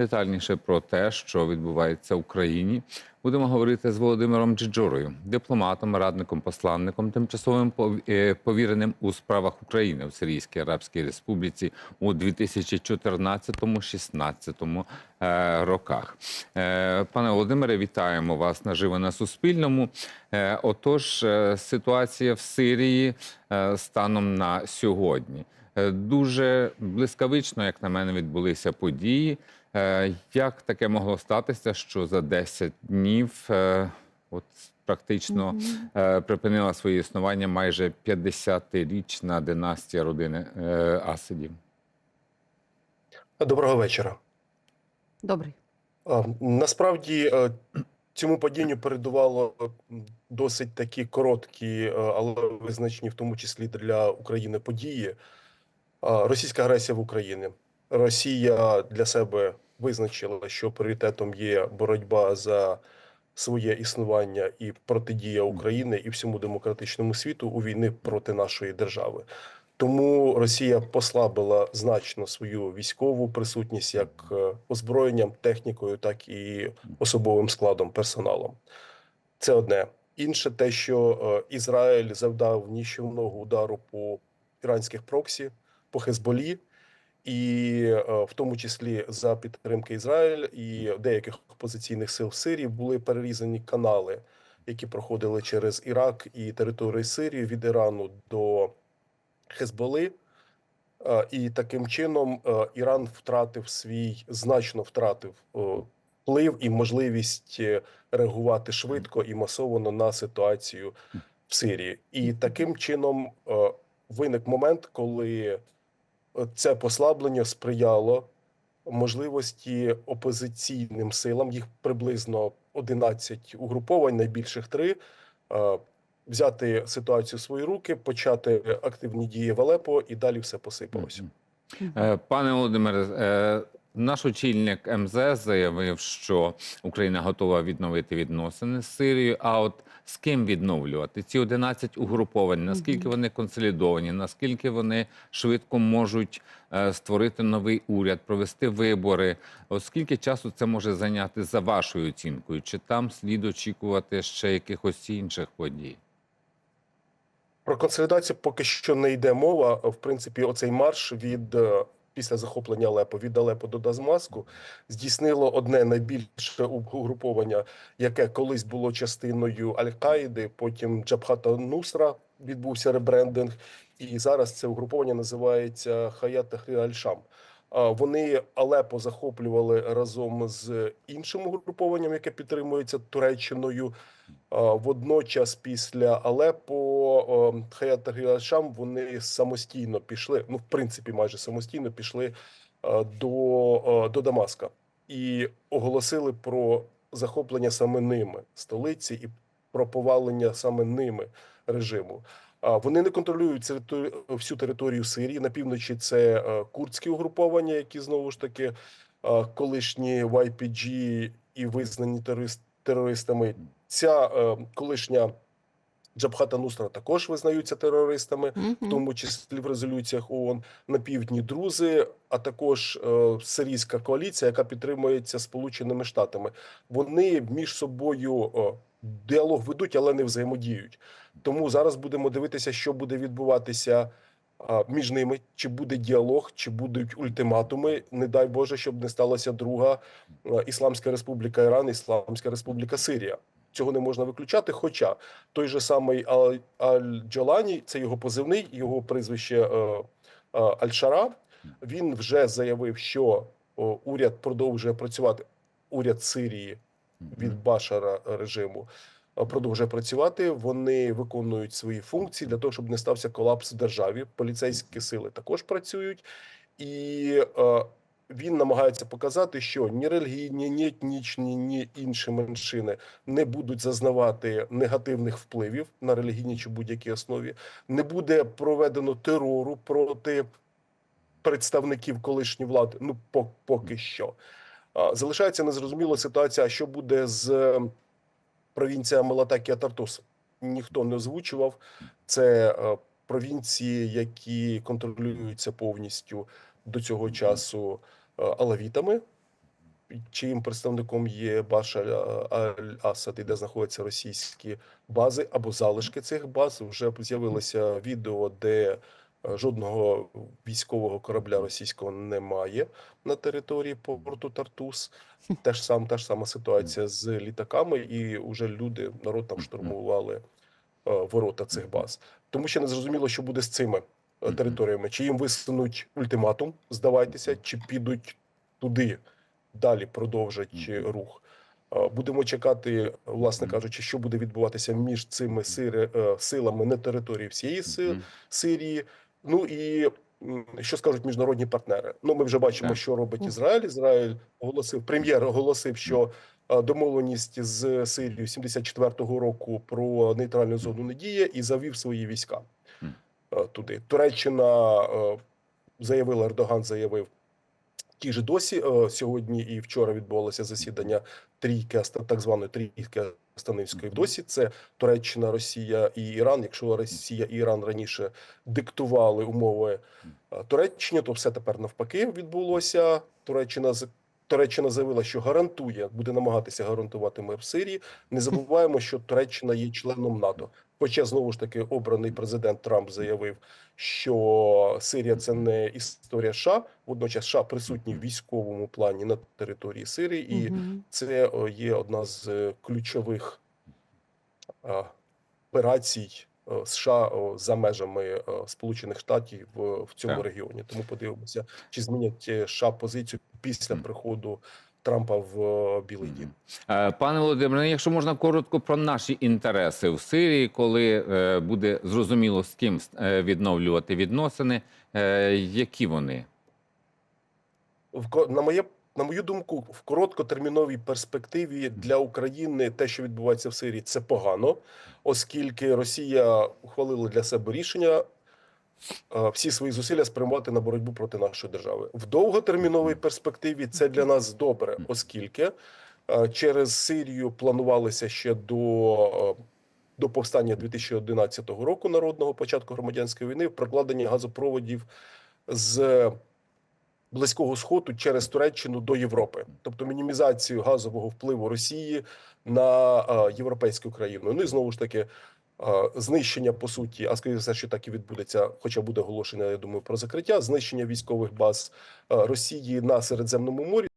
Детальніше про те, що відбувається в Україні, будемо говорити з Володимиром Джиджурою, дипломатом, радником, посланником, тимчасовим е, повіреним у справах України в Сирійській Арабській Республіці у 2014-16 е, роках. Е, Пане Володимире, вітаємо вас наживо на Суспільному. Отож, ситуація в Сирії станом на сьогодні. Е, Дуже блискавично, як на мене, відбулися події. Е, Як таке могло статися, що за 10 днів е, от практично припинила своє існування майже 50-річна династія родини Асадів? Доброго вечора. Добрий. Насправді цьому падінню передувало досить такі короткі, але визначні, в тому числі для України події. Російська агресія в Україні. Росія для себе визначила, що пріоритетом є боротьба за своє існування і протидія України і всьому демократичному світу у війни проти нашої держави. Тому Росія послабила значно свою військову присутність як е, озброєнням, технікою, так і особовим складом персоналом. Це одне. Інше те, що е, Ізраїль завдав ніщівного удару по іранських проксі, по Хезболі, і е, в тому числі за підтримки Ізраїль і деяких опозиційних сил в Сирії були перерізані канали, які проходили через Ірак і території Сирії від Ірану до Хезболи. Е, І таким чином е, Іран втратив свій значно втратив вплив і можливість реагувати швидко і масово на ситуацію в Сирії. І таким чином виник момент, коли це послаблення сприяло можливості опозиційним силам, їх приблизно 11 угруповань, найбільших три, е, взяти ситуацію в свої руки, почати активні дії в Алепо, і далі все посипалося. Е, Пане Володимире, е, наш очільник МЗС заявив, що Україна готова відновити відносини з Сирією. А от з ким відновлювати ці 11 угруповань? Наскільки вони консолідовані? Наскільки вони швидко можуть е, створити новий уряд, провести вибори? От скільки часу це може зайняти за вашою оцінкою? Чи там слід очікувати ще якихось інших подій? Про консолідацію поки що не йде мова. В принципі, оцей марш від е, після захоплення Алепо від Алепо до Дазмаску здійснило одне найбільше угруповання, яке колись було частиною Аль-Каїди, потім Джабхата Нусра відбувся ребрендинг, і зараз це угруповання називається Хаят Аль-Шам. Вони Алепо захоплювали разом з іншим угрупованням, яке підтримується Туреччиною. Водночас, після Алепо, Хаят та Шам вони самостійно пішли. Ну, в принципі, майже самостійно пішли до, до Дамаска і оголосили про захоплення саме ними столиці і про повалення саме ними режиму. Вони не контролюють всю територію Сирії. На півночі це е, курдські угруповання, які знову ж таки е, колишні YPG і визнані терорист, терористами. Ця е, колишня Джабхата Нусра також визнаються терористами, в тому числі в резолюціях ООН на півдні друзи, а також е, сирійська коаліція, яка підтримується Сполученими Штатами. Вони між собою е, діалог ведуть, але не взаємодіють. Тому зараз будемо дивитися, що буде відбуватися між ними. Чи буде діалог, чи будуть ультиматуми. Не дай Боже, щоб не сталася друга Ісламська Республіка Іран, Ісламська Республіка Сирія. Цього не можна виключати. Хоча той же самий Аль-Джолані, це його позивний, його прізвище е, е, Аль-Шара. Він вже заявив, що уряд продовжує працювати. Уряд Сирії від Башара режиму е, продовжує працювати. Вони виконують свої функції для того, щоб не стався колапс в державі. Поліцейські сили також працюють, і е, він намагається показати, що ні релігійні, ні етнічні, ні інші меншини не будуть зазнавати негативних впливів на релігійній чи будь-якій основі. Не буде проведено терору проти представників колишньої влади. Ну поки що. Залишається незрозуміла ситуація, що буде з е, провінціями Латакія Тартус. Ніхто не озвучував. Це е, провінції, які контролюються повністю до цього часу е, алавітами. чиїм представником є Башар Аль-Асад, і де знаходяться російські бази або залишки цих баз. Вже з'явилося відео, де е, жодного військового корабля російського немає на території порту Тартус. Теж сам та ж сама ситуація з літаками, і вже люди народ там штурмували е, ворота цих баз. Тому що не зрозуміло, що буде з цими е, територіями. Чи їм висунуть ультиматум, здавайтеся, чи підуть туди далі, продовжать е, рух. Е, Будемо чекати, власне кажучи, що буде відбуватися між цими е, силами на території всієї Си- Сирії. Ну і що скажуть міжнародні партнери? Ну, ми вже бачимо, Так. що робить Ізраїль. Ізраїль оголосив, прем'єр оголосив, що домовленість з Сирією 74-го року про нейтральну зону не діє і завів свої війська туди. Туреччина заявила, Ердоган заявив. Ті ж досі сьогодні і вчора відбувалося засідання трійки так званої трійки Станивської досі. Це Туреччина, Росія і Іран. Якщо Росія і Іран раніше диктували умови е, Туреччині, то все тепер навпаки відбулося. Туреччина Туреччина заявила, що гарантує, буде намагатися гарантувати мир в Сирії. Не забуваємо, що Туреччина є членом НАТО. Хоча знову ж таки обраний президент Трамп заявив, що Сирія це не історія США. Водночас США присутні в військовому плані на території Сирії, і Мгм. це є одна з е, ключових операцій е, США за межами е, Сполучених Штатів в, в цьому Так. регіоні. Тому подивимося, чи змінять е, США позицію після приходу Трампа в е, Білий Дім. Е, Пане Володимире, ну, якщо можна коротко про наші інтереси в Сирії, коли е, буде зрозуміло з ким відновлювати відносини, які вони? На моє на мою думку, в короткотерміновій перспективі для України те, що відбувається в Сирії, це погано, оскільки Росія ухвалила для себе рішення всі свої зусилля спрямувати на боротьбу проти нашої держави. В довготерміновій перспективі це для нас добре, оскільки е, через Сирію планувалося ще до. е, До повстання 2011 року народного початку громадянської війни прокладення газопроводів з Близького Сходу через Туреччину до Європи, тобто мінімізацію газового впливу Росії на е, європейську країну. Ну і знову ж таки е, знищення по суті, а скоріше що так і відбудеться, хоча буде оголошення, я думаю, про закриття знищення військових баз Росії на Середземному морі.